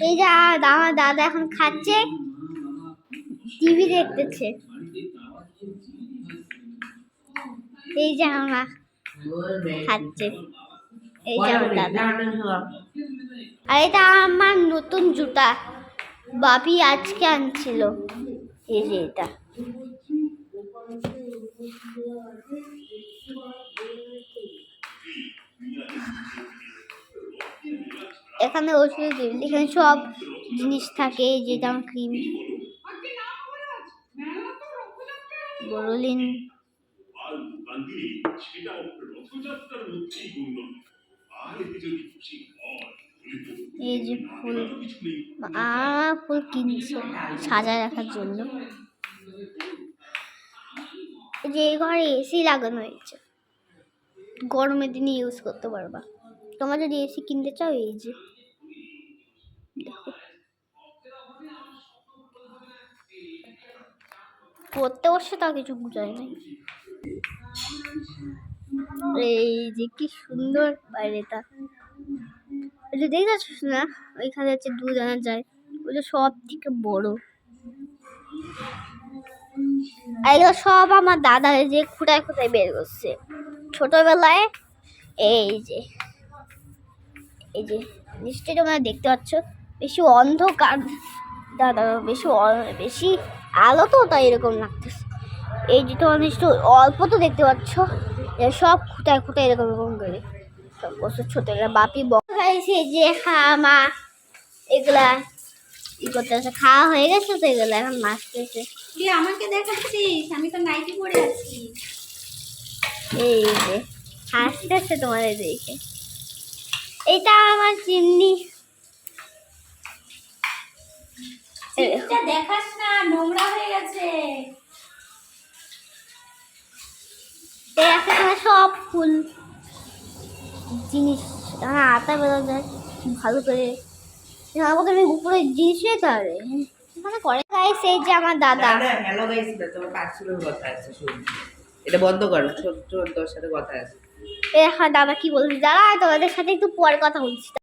এই যে আমার দাদা এখন খাচ্ছে। টিভি দেখতেছে। এই যে আমার খাচ্ছে। এই যে আমার দাদা। আর এটা আমার নতুন জুতা। বাপি আজকে আনছিল। এই যে এটা। এখানে ওষুধ টেবিল এখানে সব জিনিস থাকে যে যেমন ক্রিম তো এই যে ফুল ফুল কিনছে, সাজায় রাখার জন্য। যে ঘরে এসি লাগানো হয়েছে। গরমের দিনে ইউজ করতে পারবা। তোমরা যদি এসি কিনতে চাও, এই যে। পড়তে বসে তাও কিছু বুঝায় নাই। এই যে কি সুন্দর বাইরেটা। ওই যে দেখতে না, ওইখানে হচ্ছে দুধ আনা যায়। ওইটা সব থেকে বড়। এগুলো সব আমার দাদা যে খুঁটায় খুঁটায় বের করছে। ছোটবেলায় এই যে। এই যে নিশ্চয়ই তোমরা দেখতে পাচ্ছ বেশি অন্ধকার দাদা বেশি বেশি আলো তো তাই এরকম লাগতেছে। এই যে তোমার নিশ্চয় অল্প তো দেখতে পাচ্ছ সব খুঁটায় খুঁটায় এরকম এরকম করে। সব বছর ছোট বাপি বকাইছে যে হ্যাঁ মা এগুলা ই করতেছে খাওয়া হয়ে গেছে তো এগুলা এখন মাছতেছে তুই আমাকে দেখাচ্ছিস? আমি তো নাইটি পরে আছি। এই যে হাসতেছে তোমাদের দেখে এটা আমার চিমনি। দেখাস না নোংরা হয়ে গেছে। সব ফুল জিনিস এখানে আটা বেরো যায় ভালো করে। আমাকে আমি উপরে জিনিস এখানে করে। গাইস এই যে আমার দাদা। হ্যালো গাইস তোমার কথা আছে এটা বন্ধ করো, ছোট তোর সাথে কথা আছে। এ হ্যাঁ দাদা কি বলছি? দাদা তোমাদের সাথে একটু পরে কথা বলছি।